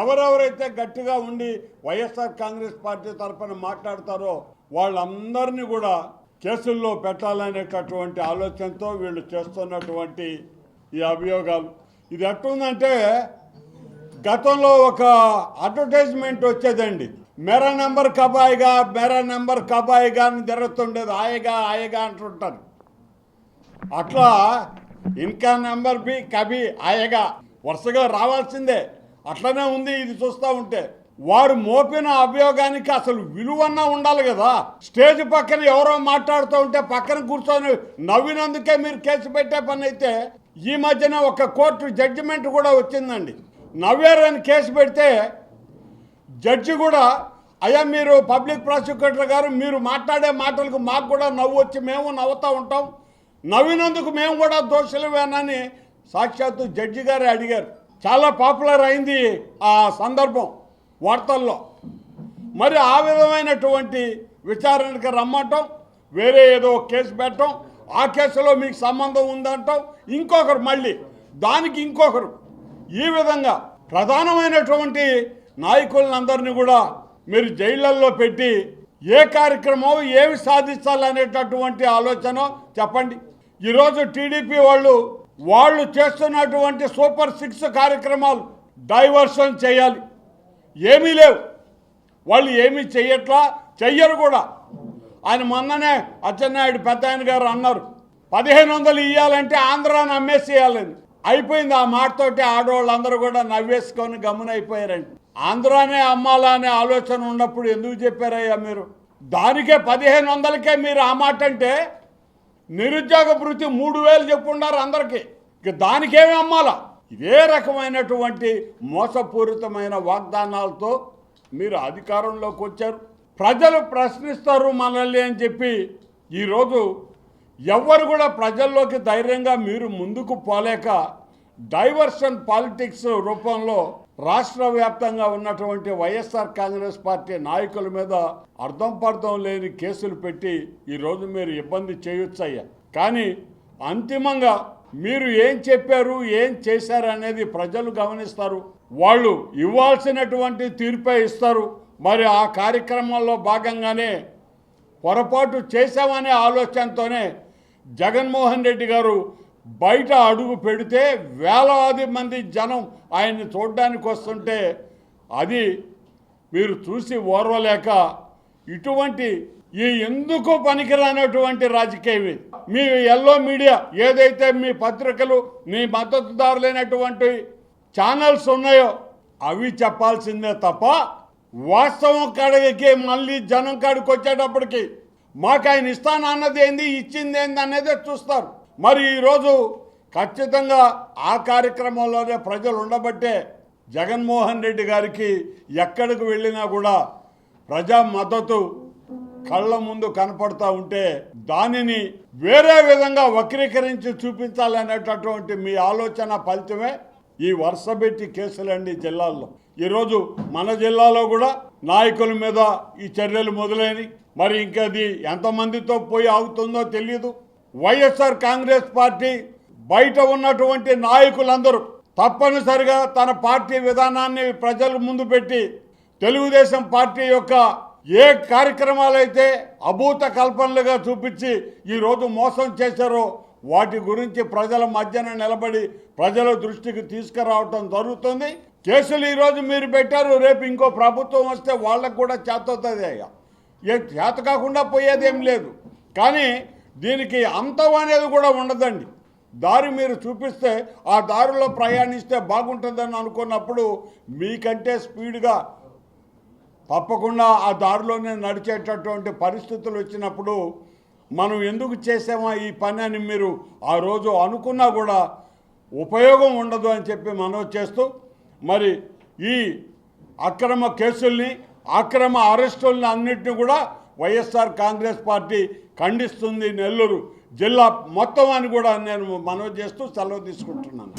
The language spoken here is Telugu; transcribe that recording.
ఎవరెవరైతే గట్టిగా ఉండి వైఎస్ఆర్ కాంగ్రెస్ పార్టీ తరఫున మాట్లాడతారో వాళ్ళందరినీ కూడా కేసుల్లో పెట్టాలనేటటువంటి ఆలోచనతో వీళ్ళు చేస్తున్నటువంటి ఈ అభియోగాలు. ఇది ఎట్టుందంటే గతంలో ఒక అడ్వర్టైజ్మెంట్ వచ్చేదండి. మెరా నెంబర్ కబాయిగా మెరా నెంబర్ కబాయిగా అని జరుగుతుండేది. ఆయగా ఆయగా అంటుంటారు. అట్లా ఇన్కా నెంబర్ బి కబి ఆయగా. వరుసగా రావాల్సిందే. అట్లనే ఉంది ఇది చూస్తూ ఉంటే. వారు మోపిన అభియోగానికి అసలు విలువన్నా ఉండాలి కదా. స్టేజ్ పక్కన ఎవరో మాట్లాడుతూ ఉంటే పక్కన కూర్చొని నవ్వినందుకే మీరు కేసు పెట్టే పని అయితే ఈ మధ్యన ఒక కోర్టు జడ్జిమెంట్ కూడా వచ్చిందండి. నవ్వారని కేసు పెడితే జడ్జి కూడా అయ్యా మీరు పబ్లిక్ ప్రాసిక్యూటర్ గారు మీరు మాట్లాడే మాటలకు మాకు కూడా నవ్వు వచ్చి మేము నవ్వుతూ ఉంటాం. నవ్వినందుకు మేము కూడా దోషులమేనని సాక్షాత్తు జడ్జి గారే అడిగారు. చాలా పాపులర్ అయింది ఆ సందర్భం వార్తల్లో. మరి ఆ విధమైనటువంటి విచారణకి రమ్మటం వేరే ఏదో కేసు పెట్టడం ఆ కేసులో మీకు సంబంధం ఉందంటాం ఇంకొకరు మళ్ళీ దానికి ఇంకొకరు. ఈ విధంగా ప్రధానమైనటువంటి నాయకులందరినీ కూడా మీరు జైళ్ళల్లో పెట్టి ఏ కార్యక్రమం ఏమి సాధించాలనేటటువంటి ఆలోచన చెప్పండి. ఈరోజు టీడీపీ వాళ్ళు వాళ్ళు చేస్తున్నటువంటి సూపర్ సిక్స్ కార్యక్రమాలు డైవర్షన్ చేయాలి. ఏమీ లేవు. వాళ్ళు ఏమీ చెయ్యట్లా? చెయ్యరు కూడా. ఆయన మొన్ననే అచ్చెన్నాయుడు పెద్ద ఆయన గారు అన్నారు. పదిహేను వందలు ఇవ్వాలంటే ఆంధ్రాని అమ్మేసేయాలని అయిపోయింది ఆ మాటతోటి ఆడవాళ్ళందరూ కూడా నవ్వేసుకొని గమ్మునైపోయారండి. ఆంధ్రానే అమ్మాలా అనే ఆలోచన ఉన్నప్పుడు ఎందుకు చెప్పారయ్యా మీరు? దానికే పదిహేను వందలకే మీరు ఆ మాట అంటే నిరుద్యోగ భృతి మూడు వేలు చెప్పుండారు అందరికీ. ఇక దానికేమి అమ్మాలా? ఇదే రకమైనటువంటి మోసపూరితమైన వాగ్దానాలతో మీరు అధికారంలోకి వచ్చారు. ప్రజలు ప్రశ్నిస్తారు మనల్ని అని చెప్పి ఈరోజు ఎవ్వరు కూడా ప్రజల్లోకి ధైర్యంగా మీరు ముందుకు పోలేక డైవర్షన్ పాలిటిక్స్ రూపంలో రాష్ట్ర వ్యాప్తంగా ఉన్నటువంటి వైఎస్ఆర్ కాంగ్రెస్ పార్టీ నాయకుల మీద అర్థం పర్థం లేని కేసులు పెట్టి ఈరోజు మీరు ఇబ్బంది చేయొచ్చయ్యా. కానీ అంతిమంగా మీరు ఏం చెప్పారు ఏం చేశారు అనేది ప్రజలు గమనిస్తారు. వాళ్ళు ఇవ్వాల్సినటువంటి తీర్పే ఇస్తారు. మరి ఆ కార్యక్రమంలో భాగంగానే పొరపాటు చేశామనే ఆలోచనతోనే జగన్మోహన్ రెడ్డి గారు బయట అడుగు పెడితే వేలాది మంది జనం ఆయన్ని చూడడానికి వస్తుంటే అది మీరు చూసి ఓర్వలేక ఇటువంటి ఈ ఎందుకు పనికిరానటువంటి రాజకీయం మీ ఎల్లో మీడియా ఏదైతే మీ పత్రికలు మీ మద్దతుదారులైనటువంటి ఛానల్స్ ఉన్నాయో అవి చెప్పాల్సిందే తప్ప వాస్తవం కాడికి మళ్ళీ జనం కాడికి వచ్చేటప్పటికి మాకు ఆయన ఇస్తానన్నది ఏంది ఇచ్చింది ఏంది అనేది చూస్తారు. మరి ఈరోజు ఖచ్చితంగా ఆ కార్యక్రమంలోనే ప్రజలు ఉండబట్టే జగన్మోహన్ రెడ్డి గారికి ఎక్కడికి వెళ్ళినా కూడా ప్రజా మద్దతు కళ్ళ ముందు కనపడతా ఉంటే దానిని వేరే విధంగా వక్రీకరించి చూపించాలనేటటువంటి మీ ఆలోచన ఫలితమే ఈ వరుసబెట్టి కేసులండి జిల్లాల్లో. ఈరోజు మన జిల్లాలో కూడా నాయకుల మీద ఈ చర్యలు మొదలైనవి మరి ఇంకా అది ఎంతమందితో పోయి ఆగుతుందో తెలియదు వైఎస్ఆర్ కాంగ్రెస్ పార్టీ బయట ఉన్నటువంటి నాయకులందరూ తప్పనిసరిగా తన పార్టీ విధానాన్ని ప్రజల ముందు పెట్టి తెలుగుదేశం పార్టీ యొక్క ఏ కార్యక్రమాలైతే అభూత కల్పనలుగా చూపించి ఈరోజు మోసం చేశారో వాటి గురించి ప్రజల మధ్యన నిలబడి ప్రజల దృష్టికి తీసుకురావటం జరుగుతుంది. కేసులు ఈరోజు మీరు పెట్టారు రేపు ఇంకో ప్రభుత్వం వస్తే వాళ్ళకు కూడా చేతవుతుంది అయ్యా. ఏ చేత కాకుండా పోయేదేం లేదు. కానీ దీనికి అంతం అనేది కూడా ఉండదండి. దారి మీరు చూపిస్తే ఆ దారిలో ప్రయాణిస్తే బాగుంటుందని అనుకున్నప్పుడు మీకంటే స్పీడ్గా తప్పకుండా ఆ దారిలోనే నడిచేటటువంటి పరిస్థితులు వచ్చినప్పుడు మనం ఎందుకు చేసామా ఈ పని అని మీరు ఆ రోజు అనుకున్నా కూడా ఉపయోగం ఉండదు అని చెప్పి మనం చేస్తూ మరి ఈ అక్రమ కేసుల్ని అక్రమ అరెస్టుల్ని అన్నింటినీ కూడా వైఎస్ఆర్ కాంగ్రెస్ పార్టీ ఖండిస్తుంది నెల్లూరు జిల్లా మొత్తం అని కూడా నేను మనవి చేస్తూ సెలవు తీసుకుంటున్నాను.